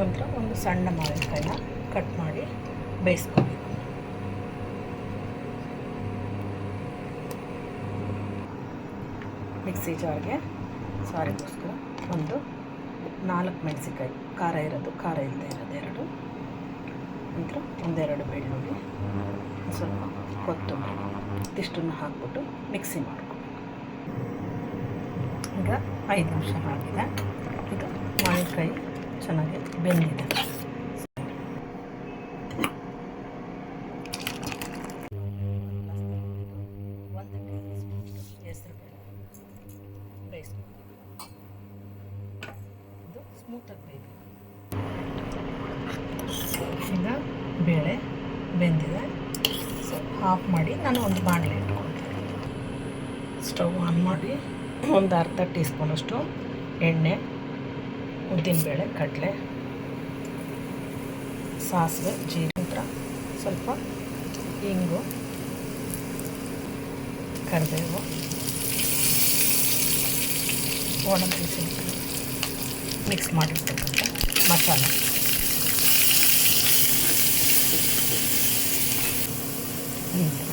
ನಂತರ ಒಂದು ಸಣ್ಣ ಮಾವಿನಕಾಯಿನ ಕಟ್ ಮಾಡಿ ಬೇಯಿಸ್ಕೋಬೇಕು. ಮಿಕ್ಸಿ ಜಾರ್ಗೆ ಸಾರಿಗೋಸ್ಕರ ಒಂದು ನಾಲ್ಕು ಮೆಣಸಿನ್ಕಾಯಿ, ಖಾರ ಇರೋದು, ಖಾರ ಇಲ್ಲದೆ ಇರೋದು ಎರಡು. ನಂತರ ಒಂದೆರಡು ಬೆಳ್ಳುಳ್ಳಿ ಸ್ವಲ್ಪ ಕೊತ್ತಂಬರಿ ಇದಿಷ್ಟನ್ನು ಹಾಕ್ಬಿಟ್ಟು ಮಿಕ್ಸಿ ಮಾಡ್ಕೊಬೇಕು ಈಗ ಐದು ನಿಮಿಷ ಆಗಿದೆ. ಇದು ಮಾವಿನಕಾಯಿ ಚೆನ್ನಾಗಿ ಬೆಂದಿದೆ. ಈಗ ಬೇಳೆ ಬೆಂದಿದೆ. ಸೊ ಆಫ್ ಮಾಡಿ ನಾನು ಒಂದು ಬಾಣಲೆ ಇಟ್ಕೊಳ್ತೀನಿ ಸ್ಟವ್ ಆನ್ ಮಾಡಿ ಒಂದು ಅರ್ಧ ಟೀ ಸ್ಪೂನಷ್ಟು ಎಣ್ಣೆ, ಉದ್ದಿನಬೇಳೆ, ಕಡಲೆ. ಸಾಸಿವೆ ಜೀರಿಗೆ ಸ್ವಲ್ಪ ಇಂಗು ಕರಿಬೇವು ಒಣಗಿಸಿ ಮಿಕ್ಸ್ ಮಾಡಿರ್ತಕ್ಕಂಥ ಮಸಾಲ. ನಂತರ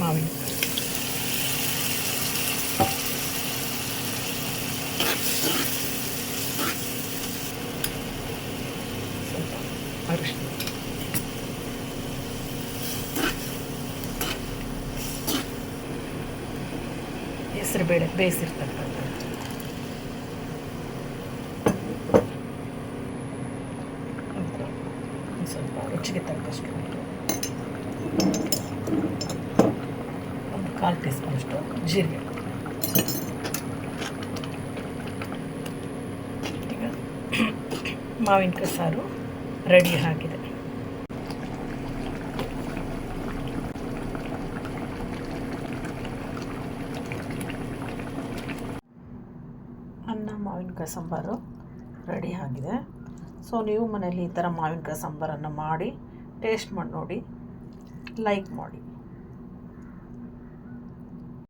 ಮಾವಿನಕಾಯಿ ಸ್ವಲ್ಪ ಅರಿಶಿನ ಹೆಸರುಬೇಳೆ ಬೇಯಿಸಿರ್ತಕ್ಕಂಥದ್ದು ನಂತರ ಒಂದು ಸ್ವಲ್ಪ ರುಚಿಗೆ ತಕ್ಕಷ್ಟು. ಒಂದು ಕಾಲು ಟೀ ಸ್ಪೂನಷ್ಟು ಜೀರಿಗೆ ಮಾವಿನಕಾಯಿ ಸಾರು ರೆಡಿ ಆಗಿದೆ. ಅನ್ನ ಮಾವಿನಕಾಯಿ ಸಾಂಬಾರು ರೆಡಿ ಆಗಿದೆ. ಸೊ ನೀವು ಮನೆಯಲ್ಲಿ ಈ ಥರ ಮಾವಿನಕಾಯಿ ಸಾಂಬಾರನ್ನು ಮಾಡಿ ಟೇಸ್ಟ್ ಮಾಡಿ ನೋಡಿ ಲೈಕ್ ಮಾಡಿ.